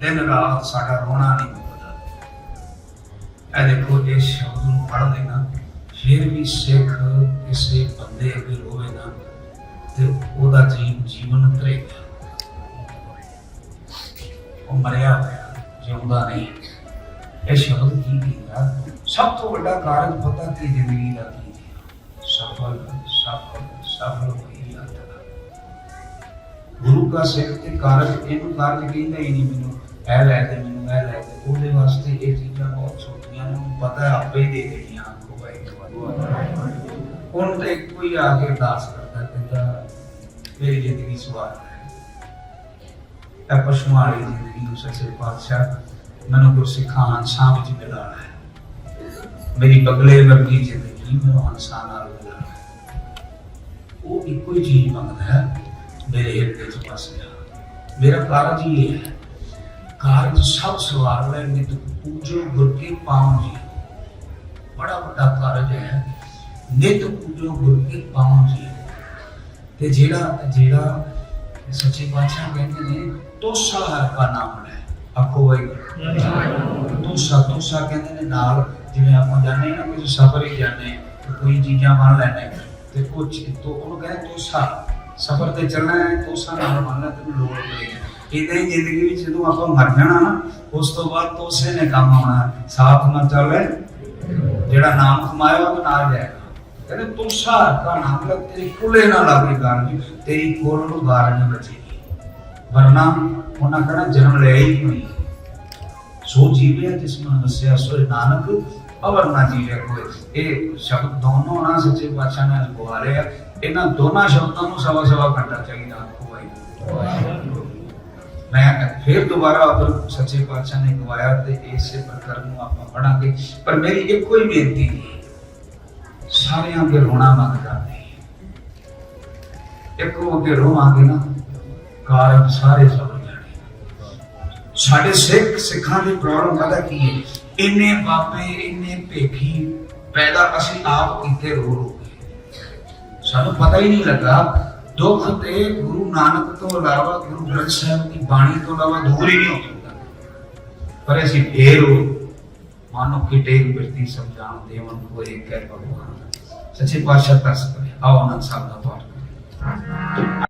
ਦਿਨ ਰਾਤ ਸਾਡਾ ਰੋਣਾ ਨਹੀਂ ਮੁੱਕਦਾ। ਇਹ ਦੇਖੋ ਇਹ ਸ਼ਬਦ ਨੂੰ ਪੜ੍ਹ ਲੈਣਾ, ਫਿਰ ਵੀ ਸਿੱਖ ਕਿਸੇ ਬੰਦੇ ਅੱਗੇ ਰੋਵੇ ਨਾ, ਤੇ ਉਹਦਾ ਜੀਵ ਜੀਵਨ ਤਰੇਗਾ ਉਹ ਮਰਿਆ ਹੋਇਆ, ਜਿਉਂਦਾ ਨਹੀਂ। ਇਹ ਸ਼ਬਦ ਕੀ ਕਹਿੰਦਾ ਸਭ ਤੋਂ ਵੱਡਾ ਕਾਰਜ ਪਤਾ ਕੀ ਜ਼ਿੰਦਗੀ ਦਾ ਕੀ ਸਫਲ ਸਫਲ ਸਫਲ ਹੋਈ ਯਾਤਰਾ ਗੁਰੂ ਦਾ ਸਿੱਖ ਤੇ ਕਾਰਜ, ਇਹਨੂੰ ਕਾਰਜ ਕਹਿੰਦਾ ਹੀ ਨਹੀਂ ਮੈਨੂੰ। ਇਹ ਲੈ ਦੇ ਮੈਨੂੰ, ਇਹ ਲੈ ਦੇ ਉਹਦੇ ਵਾਸਤੇ ਇਹ ਚੀਜ਼ਾਂ ਬਹੁਤ ਛੋਟੀਆਂ ਨੇ ਪਤਾ ਆਪੇ ਦੇ ਦੇਣੀਆਂ ਆਖੋ ਭਾਈ ਹੁਣ ਤੇ ਕੋਈ ਆ ਕੇ ਅਰਦਾਸ ਕਰਦਾ ਕਹਿੰਦਾ ਮੇਰੀ ਜ਼ਿੰਦਗੀ ਸਵਾਰ ਹੈ ਇਹ ਵਾਲੀ ਜ਼ਿੰਦਗੀ ਨੂੰ ਸੱਚੇ ਪਾਤਸ਼ਾਹ ਮੈਨੂੰ ਗੁਰਸਿੱਖਾਂ ਹੰਸਾਂ ਵਿੱਚ ਮਿਲਾਣਾ ਹੈ। ਮੇਰੀ ਬਗਲੇ ਵਰਗੀ ਜ਼ਿੰਦਗੀ ਮੈਨੂੰ ਹੰਸਾਂ ਨਾਲ ਮਿਲਾ ਹੈ। ਉਹ ਇੱਕੋ ਹੀ ਚੀਜ਼ ਮੰਗਦਾ ਹੈ, ਮੇਰੇ ਹਿਰਦੇ ਚ ਵਸ ਜਾ ਮੇਰਾ ਕਾਰਜ ਹੀ ਹੈ ਕਾਰਜ ਸਭ ਸਵਾਰ ਲੈ ਨਿਤ ਪੂਜੋ ਗੁਰ ਕੇ ਪਾਉਂ ਜੀ। ਬੜਾ ਵੱਡਾ ਕਾਰਜ ਹੈ। ਨਿਤ ਪੂਜੋ ਗੁਰ ਕੇ ਪਾਉਂ ਜੀ। ਤੇ ਜਿਹੜਾ ਜਿਹੜਾ ਸੱਚੇ ਪਾਤਸ਼ਾਹ ਕਹਿੰਦੇ ਨੇ, ਤੋਸਾ ਹਰ ਕਾ ਨਾਮ ਹੈ ਆਖੋ ਭਾਈ ਤੋਸਾ ਤੋਸਾ ਕਹਿੰਦੇ ਨੇ ਨਾਲ, ਜਿਵੇਂ ਆਪਾਂ ਜਾਣਦੇ ਨਾ ਕਿਸੇ ਸਫ਼ਰ ਹੀ ਜਾਂਦੇ ਕੋਈ ਚੀਜ਼ਾਂ ਮੰਨ ਲੈਣੇ ਤੇ ਕੁਝ ਤੋਂ ਉਹਨੂੰ ਕਹਿੰਦੇ ਤੋਸਾ। ਸਫ਼ਰ ਤੇ ਚੱਲਣਾ ਹੈ, ਤੋਸਾ ਨਾਲ ਮੰਨਣਾ ਤੈਨੂੰ ਲੋੜ ਪਏਗੀ ਇਦਾਂ ਹੀ ਜ਼ਿੰਦਗੀ ਵਿੱਚ ਜਦੋਂ ਆਪਾਂ ਮਰ ਜਾਣਾ ਨਾ, ਉਸ ਤੋਂ ਬਾਅਦ ਤੋਸੇ ਨੇ ਕੰਮ ਆਉਣਾ। ਸਾਥ ਨਾ ਚੱਲੇ ਜਿਹੜਾ ਨਾਮ ਕਮਾਇਆ ਉਹ ਨਾਲ ਜਾਏਗਾ ਕਹਿੰਦੇ ਤੋਸਾ ਦਾ ਨਾਮ ਲੱਗ ਤੇਰੀ ਕੁਲੇ ਨਾ ਲਾਗੇ ਗਾਰਜ ਤੇਰੀ ਕੋਲ ਨੂੰ ਗਾਰਜ ਨਹੀਂ ਵਰਨਾ ਉਹਨਾਂ ਕਹਣਾ ਜਨਮ ਲਿਆ ਹੀ ਨਹੀਂ ਸੋ ਜੀਵਿਆ ਜਿਸ ਮਨ ਵਸਿਆ ਸੋ ਨਾਨਕ ਅਵਰ ਨਾ ਜੀਵਿਆ ਕੋਈ ਇਹ ਸ਼ਬਦ ਦੋਨੋਂ ਨਾ ਸੱਚੇ ਪਾਤਸ਼ਾਹ ਨੇ ਅਲਗਵਾਲੇ ਆ ਇਹਨਾਂ ਦੋਨਾਂ ਸ਼ਬਦਾਂ ਨੂੰ ਸਵਾ ਸਵਾ ਘੰਟਾ ਚਾਹੀਦਾ। ਕੋਈ ਮੈਂ ਫਿਰ ਦੁਬਾਰਾ ਉਧਰ ਸੱਚੇ ਪਾਤਸ਼ਾਹ ਨੇ ਗਵਾਇਆ ਤੇ ਇਸੇ ਪ੍ਰਕਾਰ ਨੂੰ ਆਪਾਂ ਪੜਾਂਗੇ। ਪਰ ਮੇਰੀ ਇੱਕੋ ਹੀ ਬੇਨਤੀ, ਸਾਰਿਆਂ ਅੱਗੇ ਰੋਣਾ ਮੰਗਦਾ ਨਹੀਂ ਇੱਕੋ ਅੱਗੇ ਰੋਵਾਂਗੇ ਨਾ ਕਾਰਜ ਸਾਰੇ ਸਮਝ ਜਾਣੇ ਸਾਡੇ ਸਿੱਖ ਸਿੱਖਾਂ ਦੀ ਪ੍ਰੋਬਲਮ ਪਤਾ ਕੀ ਹੈ? ਇੰਨੇ ਬਾਪੇ ਇੰਨੇ ਭੇਖੀ ਪੈਦਾ ਅਸੀਂ ਆਪ ਕੀਤੇ ਰੋ ਰੋ ਸਾਨੂੰ ਪਤਾ ਹੀ ਨਹੀਂ ਲੱਗਾ ਦੁੱਖ ਤੇ ਗੁਰੂ ਨਾਨਕ ਤੋਂ ਇਲਾਵਾ ਗੁਰੂ ਗ੍ਰੰਥ ਸਾਹਿਬ ਦੀ ਬਾਣੀ ਤੋਂ ਇਲਾਵਾ ਦੂਰ ਹੀ ਨਹੀਂ ਹੋ ਸਕਦਾ। ਪਰ ਅਸੀਂ ਫੇਰ ਉਹ ਮਾਨੋ ਕਿ ਟੇਕ ਬਿਰਤੀ ਸਮਝਾਣ ਦੇਵਨ ਕੋ ਇੱਕ ਹੈ ਭਗਵਾਨ। ਸੱਚੇ ਪਾਤਸ਼ਾਹ ਤਰਸ ਆਓ ਅਨੰਦ ਸਾਹਿਬ ਦਾ ਪਾਠ